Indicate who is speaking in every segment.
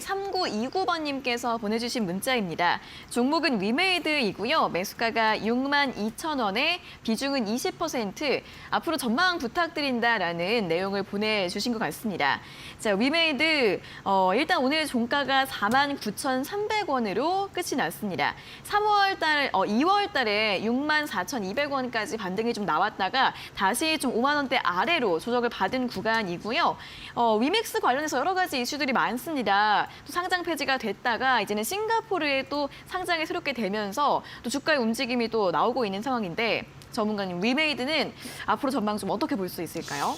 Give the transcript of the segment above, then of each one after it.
Speaker 1: 3929번님께서 보내주신 문자입니다. 종목은 위메이드이고요. 매수가가 6만 2천 원에 비중은 20%. 앞으로 전망 부탁드린다라는 내용을 보내주신 것 같습니다. 자, 위메이드 어, 일단 오늘 종가가 4만 9,300원으로 끝이 났습니다. 3월 달, 어, 2월 달에 6만 4,200원까지 반등이 좀 나왔다가 다시 좀 5만 원대 아래로 조정을 받은 구간이고요. 어, 위맥스 관련해서 여러 가지 이슈들이 많습니다. 또 상장 폐지가 됐다가 이제는 싱가포르에 또 상장이 새롭게 되면서 또 주가의 움직임이 또 나오고 있는 상황인데 전문가님 위메이드는 앞으로 전망 좀 어떻게 볼 수 있을까요?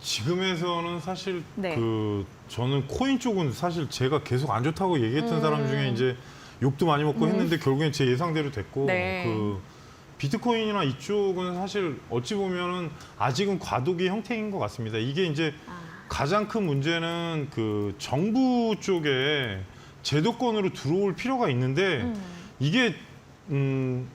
Speaker 2: 지금에서는 사실
Speaker 1: 네.
Speaker 2: 그 저는 코인 쪽은 사실 제가 계속 안 좋다고 얘기했던
Speaker 1: 음.
Speaker 2: 사람 중에 이제 욕도 많이 먹고 했는데 결국엔 제 예상대로 됐고
Speaker 1: 네.
Speaker 2: 그 비트코인이나 이쪽은 사실 어찌 보면은 아직은 과도기 형태인 것 같습니다. 이게 이제
Speaker 1: 아.
Speaker 2: 가장 큰 문제는 그 정부 쪽에 제도권으로 들어올 필요가 있는데
Speaker 1: 음.
Speaker 2: 이게 음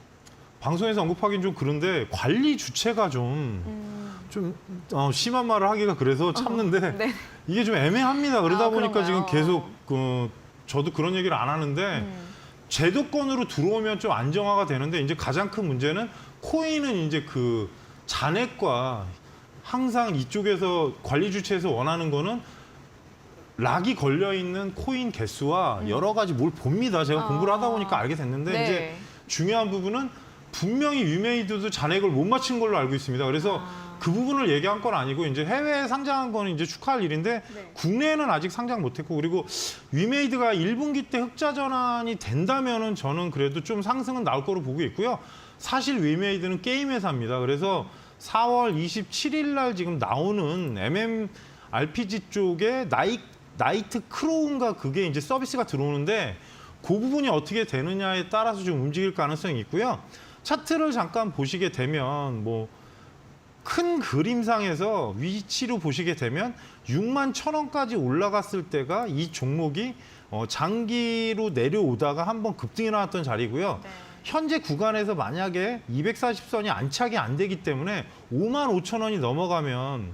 Speaker 2: 방송에서 언급하기는 좀 그런데 관리 주체가 좀
Speaker 1: 음.
Speaker 2: 좀 어, 심한 말을 하기가 그래서 참는데
Speaker 1: 네.
Speaker 2: 이게 좀 애매합니다. 그러다
Speaker 1: 아,
Speaker 2: 보니까
Speaker 1: 그런가요?
Speaker 2: 지금 계속 그 저도 그런 얘기를 안 하는데
Speaker 1: 음.
Speaker 2: 제도권으로 들어오면 좀 안정화가 되는데 이제 가장 큰 문제는 코인은 이제 그 잔액과 항상 이쪽에서 관리 주체에서 원하는 거는 락이 걸려 있는 코인 개수와 여러 가지 뭘 봅니다. 제가
Speaker 1: 음. 아.
Speaker 2: 공부를 하다 보니까 알게 됐는데
Speaker 1: 네.
Speaker 2: 이제 중요한 부분은 분명히 위메이드도 잔액을 못 맞춘 걸로 알고 있습니다. 그래서
Speaker 1: 아.
Speaker 2: 그 부분을 얘기한 건 아니고 이제 해외에 상장한 거는 이제 축하할 일인데
Speaker 1: 네.
Speaker 2: 국내에는 아직 상장 못했고 그리고 위메이드가 1분기 때 흑자 전환이 된다면은 저는 그래도 좀 상승은 나올 거로 보고 있고요. 사실 위메이드는 게임 회사입니다. 그래서 4월 27일 날 지금 나오는 MMRPG 쪽에 나이 나이트 크로운가 그게 이제 서비스가 들어오는데 그 부분이 어떻게 되느냐에 따라서 좀 움직일 가능성이 있고요. 차트를 잠깐 보시게 되면 뭐 큰 그림상에서 위치로 보시게 되면 6만 천 원까지 올라갔을 때가 이 종목이 어, 장기로 내려오다가 한번 급등이 나왔던 자리고요.
Speaker 1: 네.
Speaker 2: 현재 구간에서 만약에 240선이 안착이 안 되기 때문에 5만 5천 원이 넘어가면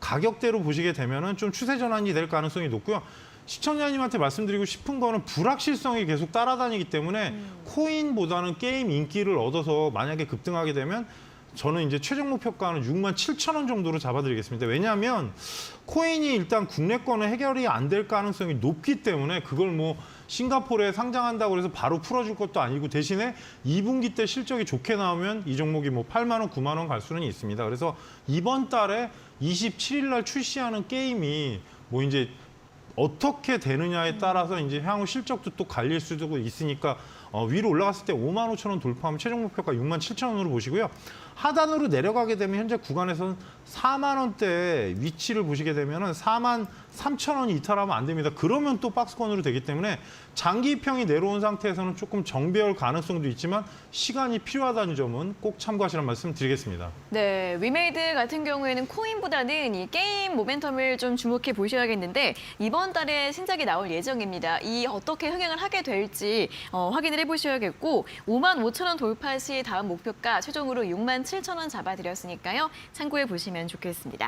Speaker 2: 가격대로 보시게 되면은 좀 추세 전환이 될 가능성이 높고요. 시청자님한테 말씀드리고 싶은 거는 불확실성이 계속 따라다니기 때문에 코인보다는 게임 인기를 얻어서 만약에 급등하게 되면 저는 이제 최종 목표가는 6만 7천 원 정도로 잡아드리겠습니다. 왜냐하면 코인이 일단 국내권은 해결이 안 될 가능성이 높기 때문에 그걸 뭐 싱가포르에 상장한다고 해서 바로 풀어줄 것도 아니고 대신에 2분기 때 실적이 좋게 나오면 이 종목이 뭐 8만 원, 9만 원 갈 수는 있습니다. 그래서 이번 달에 27일 날 출시하는 게임이 뭐 이제 어떻게 되느냐에 따라서 이제 향후 실적도 또 갈릴 수도 있으니까 어, 위로 올라갔을 때 5만 5천 원 돌파하면 최종 목표가 6만 7천 원으로 보시고요. 하단으로 내려가게 되면 현재 구간에서는 4만 원대 위치를 보시게 되면 은 4만 3천 원이 이탈하면 안 됩니다. 그러면 또 박스권으로 되기 때문에 장기 입형이 내려온 상태에서는 조금 정배열 가능성도 있지만 시간이 필요하다는 점은 꼭 참고하시라는 말씀 드리겠습니다.
Speaker 1: 네, 위메이드 같은 경우에는 코인보다는 이 게임 모멘텀을 좀 주목해 보셔야겠는데 이번 달에 신작이 나올 예정입니다. 이 어떻게 흥행을 하게 될지 어, 확인을 해보셔야겠고 5만 5천 원 돌파 시 다음 목표가 최종으로 6만 7천 원 잡아드렸으니까요. 참고해 보시면 좋겠습니다.